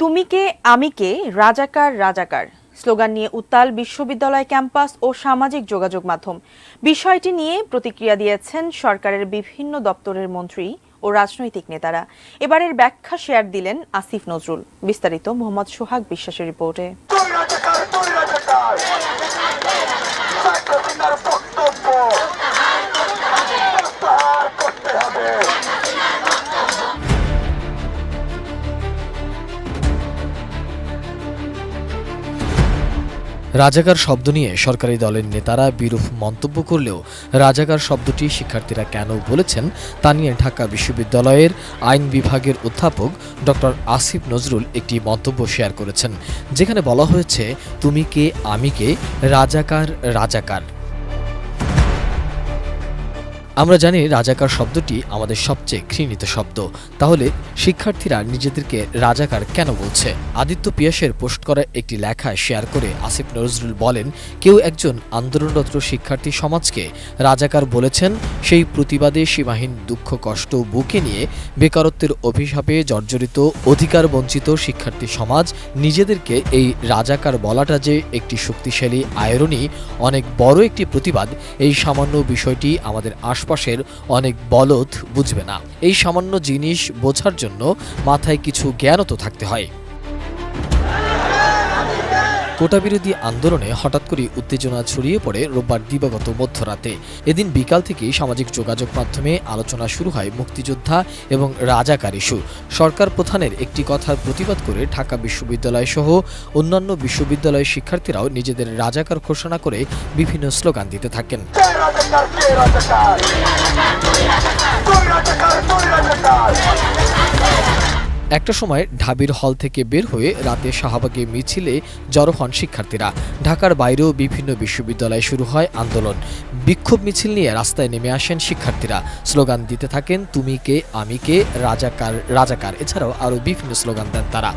তুমি কে আমি কে রাজাকার রাজাকার। স্লোগান নিয়ে উত্তাল বিশ্ববিদ্যালয় ক্যাম্পাস ও সামাজিক যোগাযোগ মাধ্যম। বিষয়টি নিয়ে প্রতিক্রিয়া দিয়েছেন সরকারের বিভিন্ন দপ্তরের মন্ত্রী ও রাজনৈতিক নেতারা। এবারের ব্যাখ্যা শেয়ার দিলেন আসিফ নজরুল। বিস্তারিত মোহাম্মদ সোহাগ বিশ্বাসের রিপোর্টে। রাজাকার শব্দ নিয়ে সরকারি দলের নেতারা বিরূপ মন্তব্য করলেও রাজাকার শব্দটি শিক্ষার্থীরা কেন বলেছেন তা নিয়ে ঢাকা বিশ্ববিদ্যালয়ের আইন বিভাগের অধ্যাপক ডক্টর আসিফ নজরুল একটি মন্তব্য শেয়ার করেছেন, যেখানে বলা হয়েছে, তুমি কে, আমি কে? রাজাকার রাজাকার। আমরা জানি রাজাকার শব্দটি আমাদের সবচেয়ে ঘৃণিত শব্দ। তাহলে শিক্ষার্থীরা নিজেদেরকে রাজাকার কেন বলছে? আদিত্য পিয়াসের পোস্ট করা একটি লেখা শেয়ার করে আসিফ নজরুল বলেন, কেউ একজন আন্দোলনরত শিক্ষার্থী সমাজকে রাজাকার বলেছেন, সেই প্রতিবাদে সীমাহীন দুঃখ, কষ্ট বুকে নিয়ে বেকারত্বের অভিশাপে জর্জরিত অধিকার বঞ্চিত শিক্ষার্থী সমাজ নিজেদেরকে এই রাজাকার বলাটা যে একটি শক্তিশালী আয়রনী অনেক বড় একটি প্রতিবাদ, এই সামান্য বিষয়টি আমাদের আশপাশের অনেক বলদ বুঝবে না। এই সামান্য জিনিস বোঝার জন্য মাথায় কিছু জ্ঞানও তো থাকতে হয়। কোটা বিরোধী আন্দোলনে হঠাৎ করে উত্তেজনা ছড়িয়ে পড়ে রোববার দিবাগত মধ্যরাতে। এদিন বিকাল থেকেই সামাজিক যোগাযোগ মাধ্যমে আলোচনা শুরু হয় মুক্তিযোদ্ধা এবং রাজাকার ইস্যু সরকার প্রধানের একটি কথার প্রতিবাদ করে ঢাকা বিশ্ববিদ্যালয় সহ অন্যান্য বিশ্ববিদ্যালয়ের শিক্ষার্থীরাও নিজেদের রাজাকার ঘোষণা করে বিভিন্ন স্লোগান দিতে থাকেন। একটা সময় ঢাবির হল থেকে বের হয়ে রাতে শাহবাগে মিছিলে জড়ো হন শিক্ষার্থীরা। ঢাকার বাইরেও বিভিন্ন বিশ্ববিদ্যালয়ে শুরু হয় আন্দোলন। বিক্ষোভ মিছিল নিয়ে রাস্তায় নেমে আসেন শিক্ষার্থীরা। স্লোগান দিতে থাকেন, তুমি কে, আমি কে, রাজাকার রাজাকার। এছাড়াও আরও বিভিন্ন স্লোগান দেন তারা।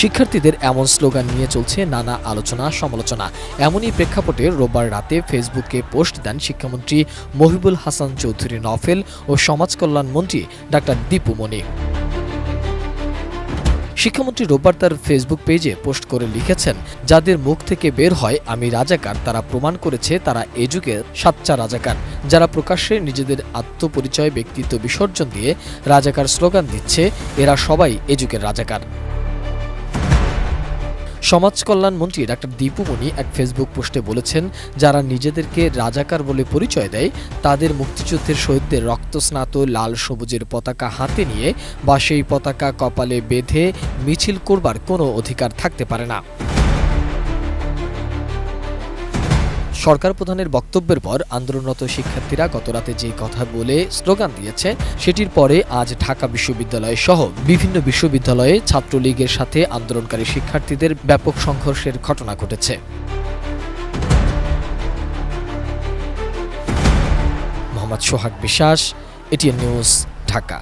শিক্ষার্থীদের এমন স্লোগান নিয়ে চলছে নানা আলোচনা, সমালোচনা। এমনই প্রেক্ষাপটে রোববার রাতে ফেসবুকে পোস্ট দেন শিক্ষামন্ত্রী মহিবুল হাসান চৌধুরী নফেল ও সমাজ কল্যাণ মন্ত্রী ডাক্তার দীপু মনি। শিক্ষামন্ত্রী রোববার তার ফেসবুক পেজে পোস্ট করে লিখেছেন, যাদের মুখ থেকে বের হয় আমি রাজাকার, তারা প্রমাণ করেছে তারা এ যুগে সাচ্চা রাজাকার। যারা প্রকাশ্যে নিজেদের আত্মপরিচয়, ব্যক্তিত্ব বিসর্জন দিয়ে রাজাকার স্লোগান দিচ্ছে, এরা সবাই এ যুগের রাজাকার। সমাজ কল্যাণ মন্ত্রী ডাক্তার দীপু মণি এক ফেসবুক পোস্টে বলেছেন, যারা নিজেদেরকে রাজাকার বলে পরিচয় দেয়, তাদের মুক্তিযুদ্ধের শহীদদের রক্তস্নাত, লাল সবুজের পতাকা হাতে নিয়ে বা সেই পতাকা কপালে বেঁধে মিছিল করবার কোনো অধিকার থাকতে পারে না। সরকার প্রধানের বক্তব্যের পর আন্দোলনরত শিক্ষার্থীরা গতরাতে যে কথা বলে স্লোগান দিয়েছে, সেটির পরে আজ ঢাকা বিশ্ববিদ্যালয় সহ বিভিন্ন বিশ্ববিদ্যালয়ে ছাত্রলীগের সাথে আন্দোলনকারী শিক্ষার্থীদের ব্যাপক সংঘর্ষের ঘটনা ঘটেছে। মোহাম্মদ সোহাগ বিশ্বাস, এটিএন নিউজ, ঢাকা।